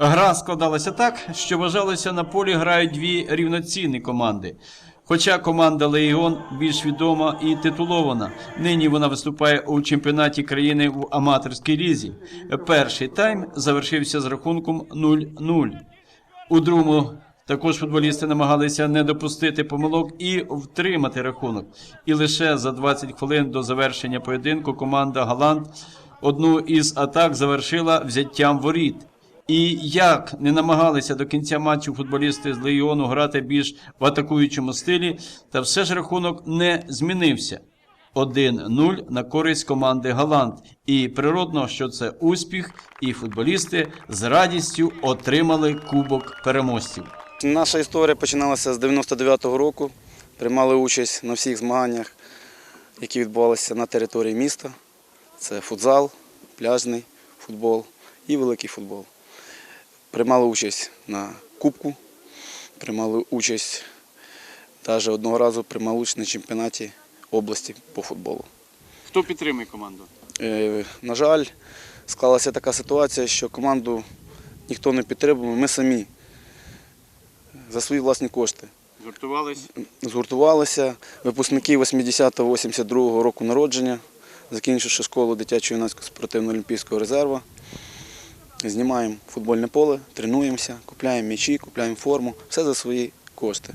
Гра складалася так, що вважалося на полі грають дві рівноцінні команди. Хоча команда Легіон більш відома і титулована. Нині вона виступає у чемпіонаті країни в аматорській лізі. Перший тайм завершився з рахунком 0-0. У другому також футболісти намагалися не допустити помилок і втримати рахунок. І лише за 20 хвилин до завершення поєдинку команда Галант одну із атак завершила взяттям воріт. І як не намагалися до кінця матчу футболісти з Легіону грати більш в атакуючому стилі, та все ж рахунок не змінився. 1-0 на користь команди Галант. І природно, що це успіх, і футболісти з радістю отримали кубок переможців. Наша історія починалася з 99-го року. Приймали участь на всіх змаганнях, які відбувалися на території міста. Це футзал, пляжний футбол і великий футбол. Приймали участь на Кубку, приймали участь навіть одного разу приймали участь на чемпіонаті області по футболу. Хто підтримує команду? Е, На жаль, склалася така ситуація, що команду ніхто не підтримував. Ми самі за свої власні кошти Згуртувались. згуртувалися. Випускники 80-82 року народження, закінчивши школу дитячо-юнацького спортивно-олімпійського резерву. Знімаємо футбольне поле, тренуємося, купляємо м'ячі, купляємо форму. Все за свої кошти.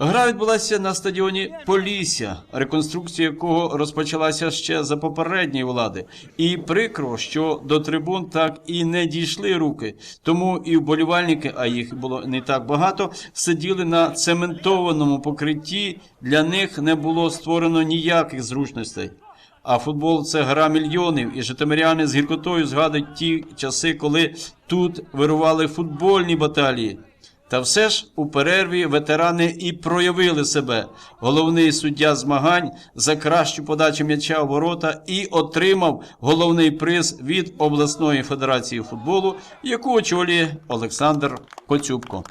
Гра відбулася на стадіоні Полісся, реконструкція якого розпочалася ще за попередньої влади. І прикро, що до трибун так і не дійшли руки. Тому і вболівальники, а їх було не так багато, сиділи на цементованому покритті. Для них не було створено ніяких зручностей. А футбол це гра мільйонів, і житомиряни з гіркотою згадують ті часи, коли тут вирували футбольні баталії. Та все ж у перерві ветерани і проявили себе. Головний суддя змагань за кращу подачу м'яча в ворота і отримав головний приз від обласної федерації футболу, яку очолює Олександр Коцюбко.